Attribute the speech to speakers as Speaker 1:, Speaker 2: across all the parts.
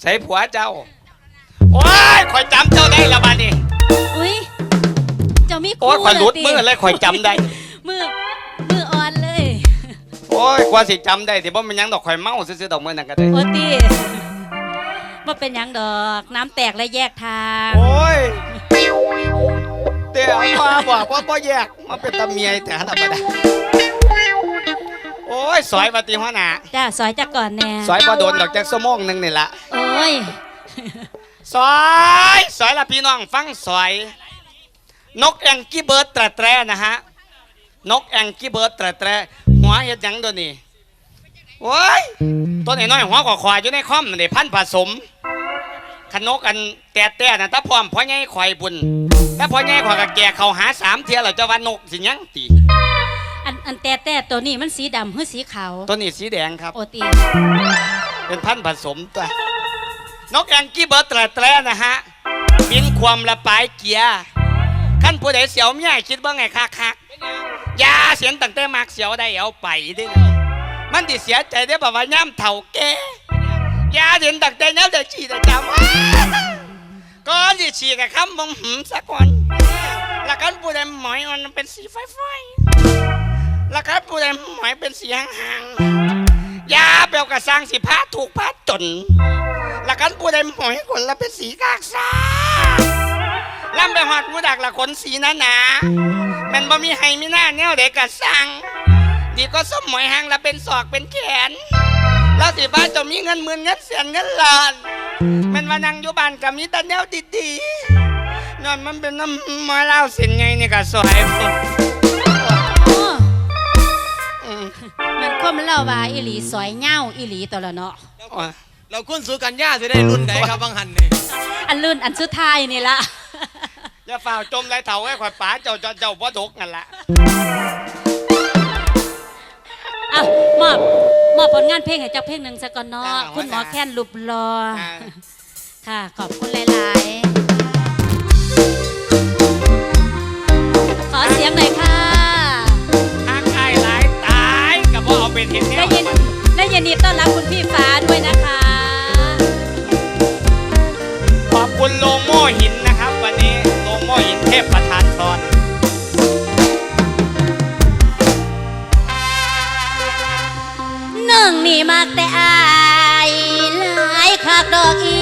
Speaker 1: ใส่ผัวเจ้า โอ้ยข่อยจำเจ้าได้ละบ้านี้
Speaker 2: อุ้ยเจ้ามี
Speaker 1: โอ้ยข่อยหลุดมือ
Speaker 2: แล้ว
Speaker 1: เลยข่อยจำได้
Speaker 2: มือมืออ่อนเลย
Speaker 1: โอ้ยกว่าสิจำได้ที่บ่มันหยังดอกข่อยเมาซื่อๆดอกมื้อนั้นก็ได้
Speaker 2: โอตีว่าเป็นหยังดอกน้ำแตกและแยกทาง
Speaker 1: โอ้ยแต่เอามาบอกว่าบ่แยกมาเป็นตาเมียแต่ธรรมดา โอ้ยสอยปฏิหัวหน้า
Speaker 2: จ้าซอยจักก่อนแน่
Speaker 1: สอยบ่โดนดอกจักชั่วโมงหนึงนี่ละ
Speaker 2: โอ้ย
Speaker 1: สอยสอยละพี่น้องฟังสอย นกแองกี้เบิร์ดแตรแตรนะฮะนกแองกี้เบิร์ดแตรแตรหัวเฮ็ดหยังตัวนี้โอ้ยตัวน้อยๆหัวกว่าควายอยู่ในคอมนี่พันธุ์ผสมขนกอันแต่แต่น่ะถ้าพร้อมพ่อใหญ่ข่อยบุญถ้าพ่อใหญ่ข่อยก็แก่เขาหาสามเทียแล้วจะว่านกสิหยังตี
Speaker 2: อันอันแต่แต่ตัวนี้มันสีดำหรือสีขาว
Speaker 1: ตัวนี้สีแดงครับ
Speaker 2: โอตี
Speaker 1: เป็นพันธุ์ผสมตัวนกแองกี้เบิร์ดแตรแตรนะฮะบินความละปลายเกียร์ขั้นผู้ใดเสียวเมียคิดว่าไงคักคักๆอยาเสียนตั้งแต่มากเสียวได้เอาไปเด้นะมันติเสียใจได้แบบว่าย่ำเถ่าแก่อยาเสียนตั้งแต่เนี้ยแต่ฉีดแต่จำก่อนที่ฉีดกับคำมงหืมสักคนแล้วกันผู้ใดหมอยมันเป็นสีไฟไฟ แล้วกันผู้ใดหมอยเป็นสีห่างๆยาเปลวกระสังสิพาถูกพาจนแล้วกันผู้ใดหมอยคนละเป็นสีกากซาล่ำไปหอดมูดักละคนสีหนาหนาๆมันบ่มีให้มีหน้าแนวเด็กกระสังดีก็สมหมอยหางละเป็นศอกเป็นแขนแล้วสิบ้าจะมีเงินหมื่นเงินแสนเงินล้านมันมานั่งอยู่บ้านกับมีแต่แนวดีๆนอนมันเป็นน้ำมาเล่าเส้นไงนี่ก็สวย มั
Speaker 2: นคมเล่าว่าอีหลีสอยเหย้าอีหลีตัวละเนาะ
Speaker 3: เราคุ้นสู่กันย่าจะได้รุ่นใดครับบางหันเนี่ย
Speaker 2: อันลื่นอันสุดท้ายนี่ละ
Speaker 1: อย่าฝ่าจมไรเถาไอ้ข่อยป๋าเจ้าเจ้าเจ้าพ่อดกนั่นละ
Speaker 2: อะมอบมอบผลงานเพลงให้เจ้าเพลงหนึ่งสักก่อนเนาะคุณหมอแค้นรูปรอค่ะ ขอบคุณหลาย ๆ ขอเสียงหน่อยค่ะ
Speaker 1: เอาเป็นเห็นแน
Speaker 2: ได้
Speaker 1: ว
Speaker 2: ยินได้ยินดีต้อนรับคุณพี่ฟ้าด้วยนะคะ
Speaker 1: ขอบคุณโลโม่หินนะครับ วันนี้โลโม่หินเทพประธานพร
Speaker 2: หนึ่งนี่มากแต่อายหลายคักดอกอี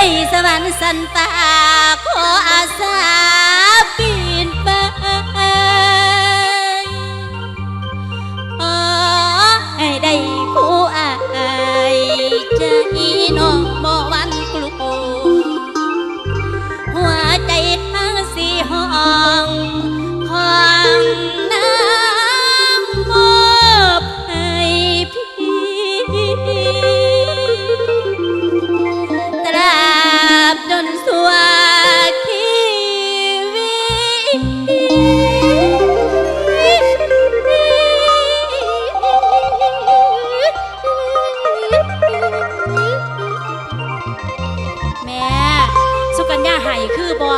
Speaker 2: สี
Speaker 1: ยงมวน
Speaker 2: ได้สวรรค์สันตาขออาสาปีาใหายคือบ่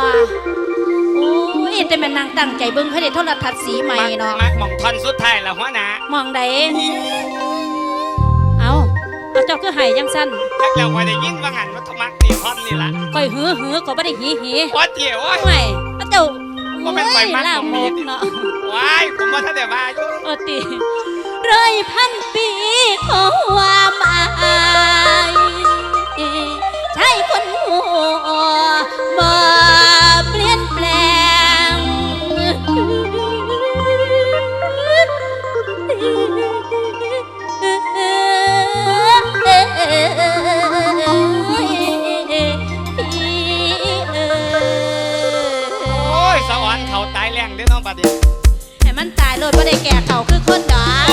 Speaker 2: โอ้ยแต่แม่นางตั้งใจเบิ่งให้ได้โทรทัศน์สีใหม่เนาะ
Speaker 1: มักหมองทอนสุดท้ายแล้วหัวหน้าม
Speaker 2: องใดเอาเอาเจ้าคือใหายยังสั้น
Speaker 1: จักแล้วคอยได้ยินว่างันวัฒมักนี่ทอนนี่ละ
Speaker 2: ก้อยหือหือก็บ่ได้หีหี
Speaker 1: โอ้เจี๋ยวโอ้ย
Speaker 2: ไม่แล้วเจ้า
Speaker 1: บ่แม่นข่อยมัก
Speaker 2: ล่า
Speaker 1: บ่
Speaker 2: โม
Speaker 1: มี
Speaker 2: กเนาะ
Speaker 1: ว้ายผมว่าถ้าเดี๋ยวมาอยู่
Speaker 2: โอติร้อยพันปีของความอา น
Speaker 1: ตาย
Speaker 2: โลดบ่ได้แก่เขาคือคนดา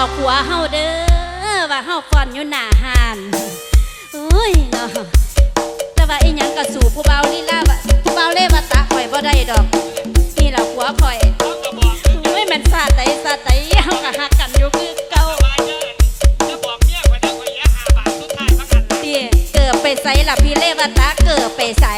Speaker 2: บอกผัวเฮาเด้อว่าเฮาฟอนอยู่หน้าห้านอุ้ยเนาะแต่ว่าอีหยังกะสู่ผู้เบาลีลาว่าผู้เบาเล่ว่ตาข่อยบ่ได้ดอก นี่ล่ะผัวข่อย
Speaker 1: โอ้
Speaker 2: ยมันซาดไดซาดไดเฮากะหักกันอยู่คือเก่าเกือบไปใส่ละพี่เล่ว่ตาเกือบไปใส่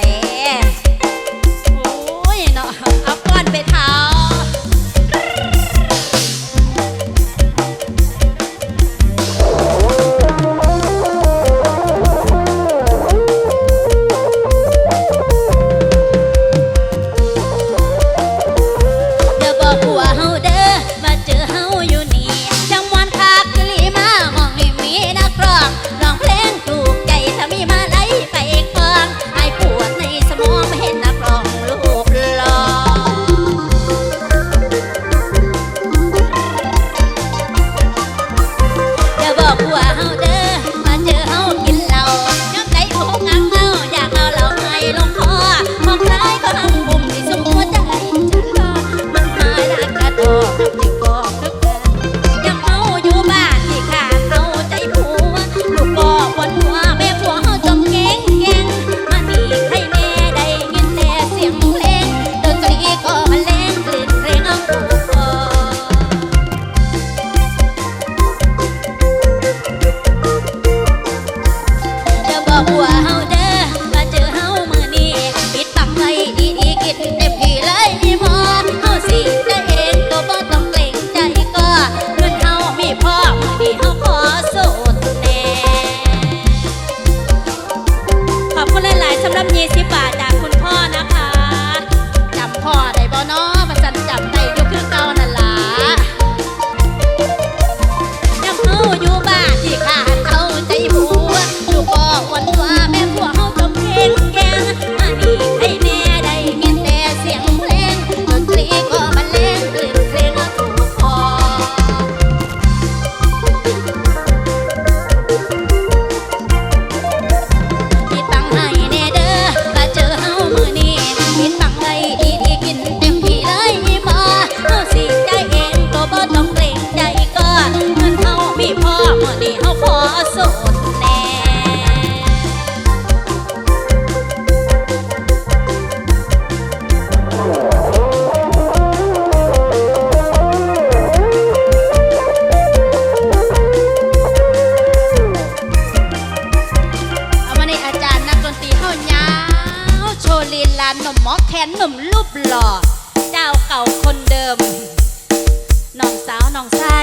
Speaker 2: น้องไส้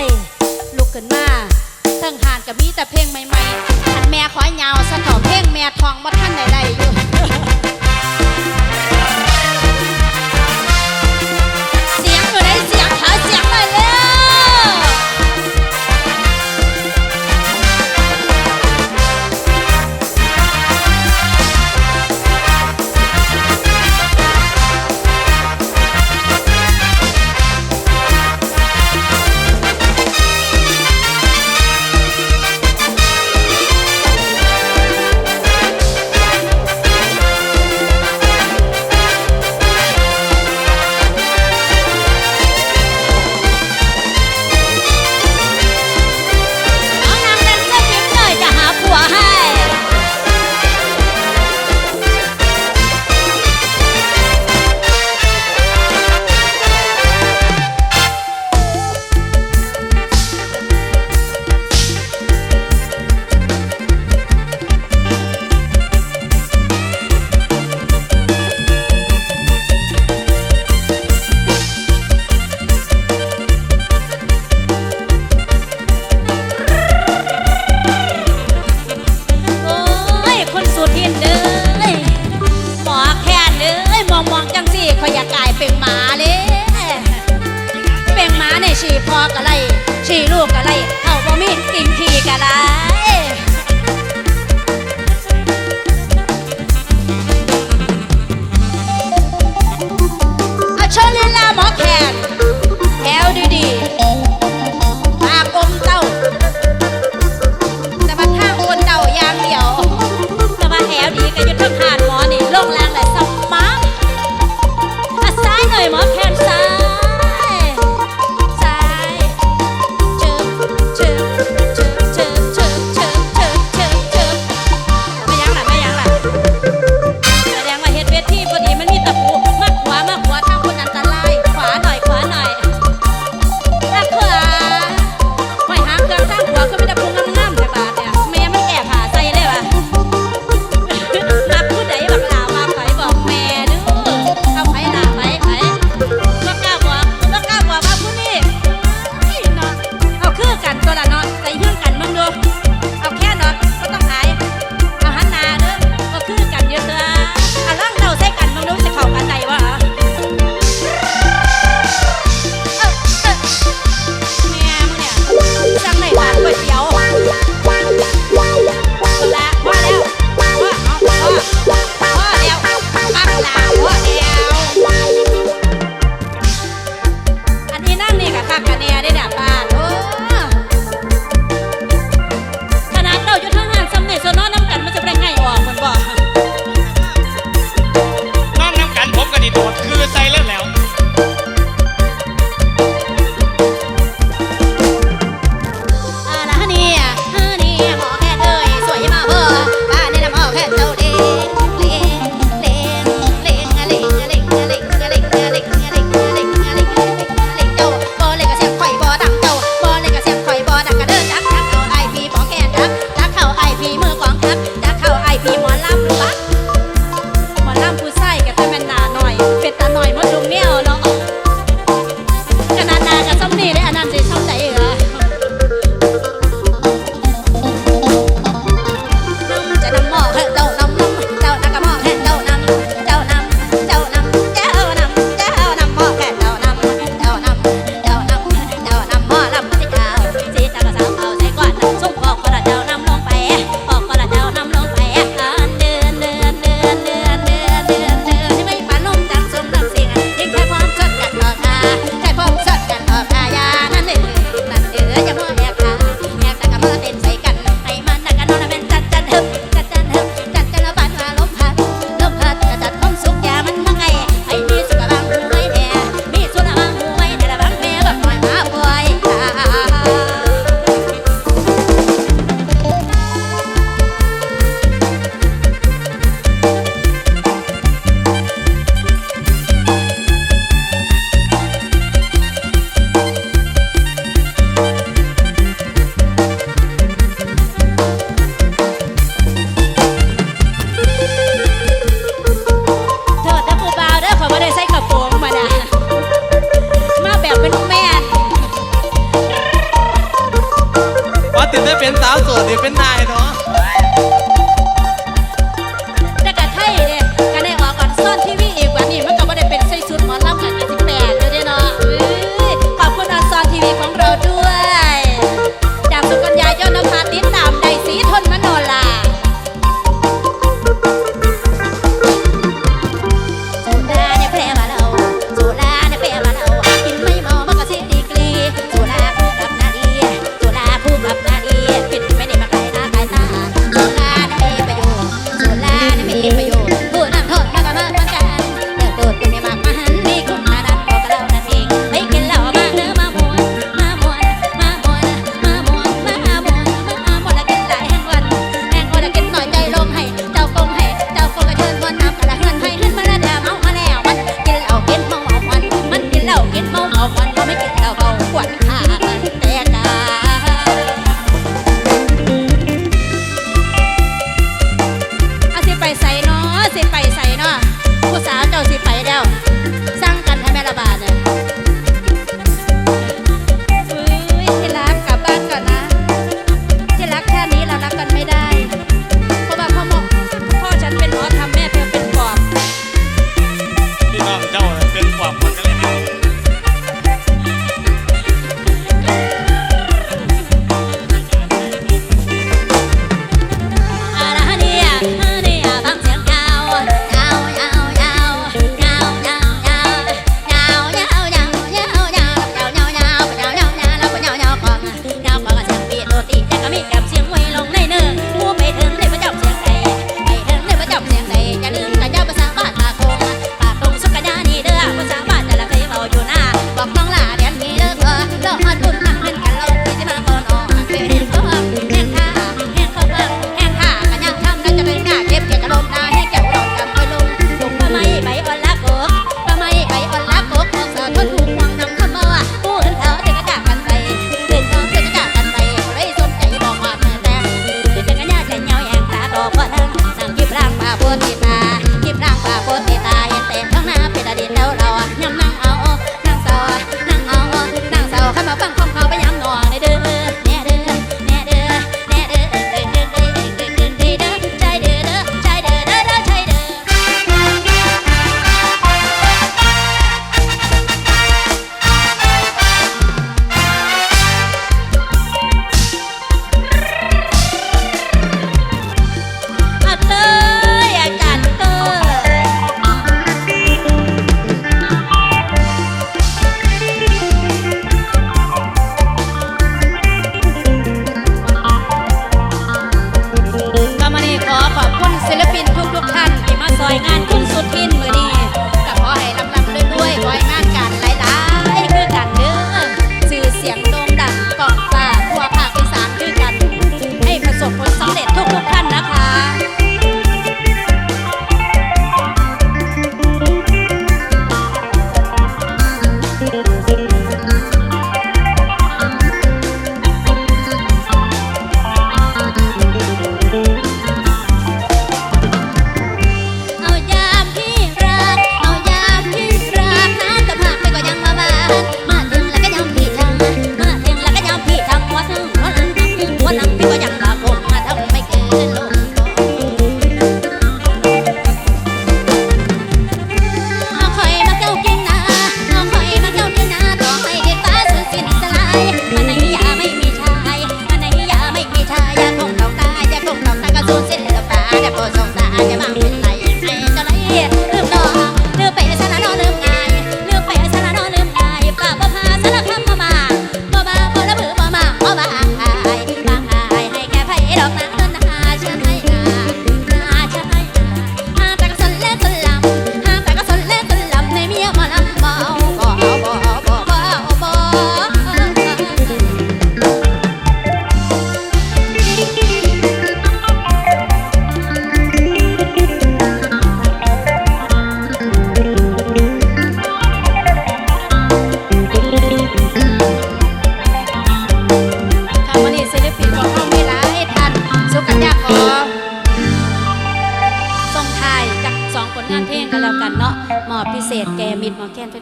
Speaker 2: ลุกขึ้นมาเทิงหานก็มีแต่เพลงใหม่ๆอันแม่ขอยาวสนอเพลงแม่ทองมาท่านใดๆอยู่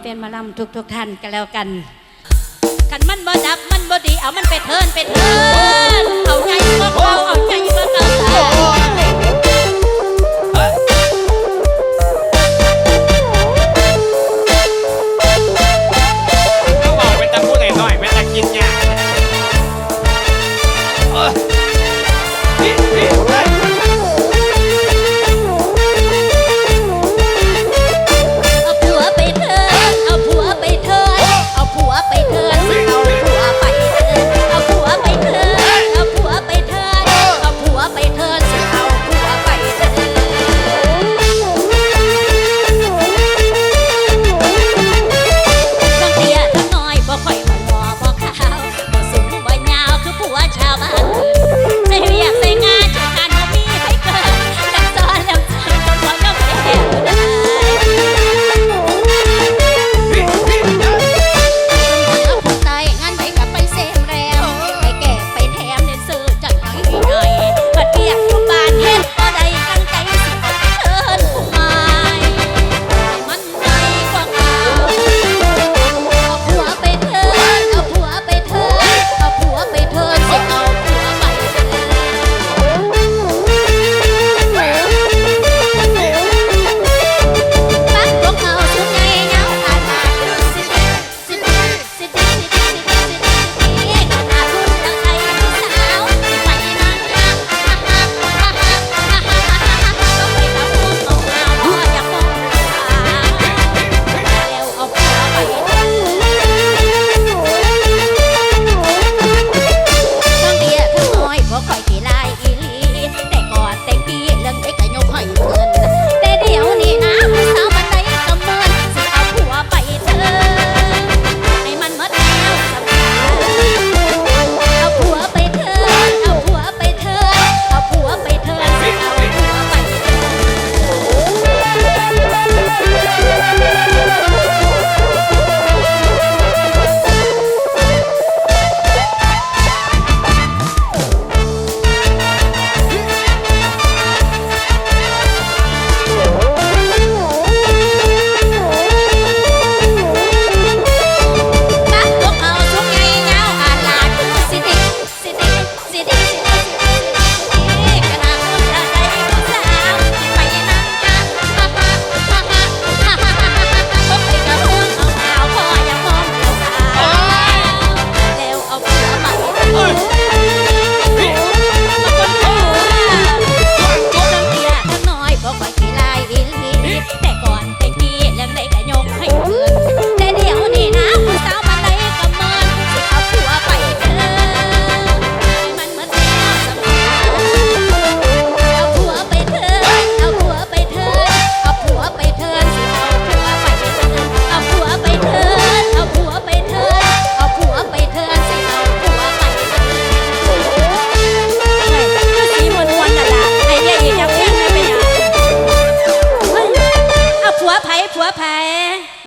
Speaker 2: ฟนมาล่ำทุกทุกท่านกันแล้วกันขันมันบ่ดับมันบ่ดีเอามันไปเทินไปเทินเอาใจมาเอาเอาใจบ่เอา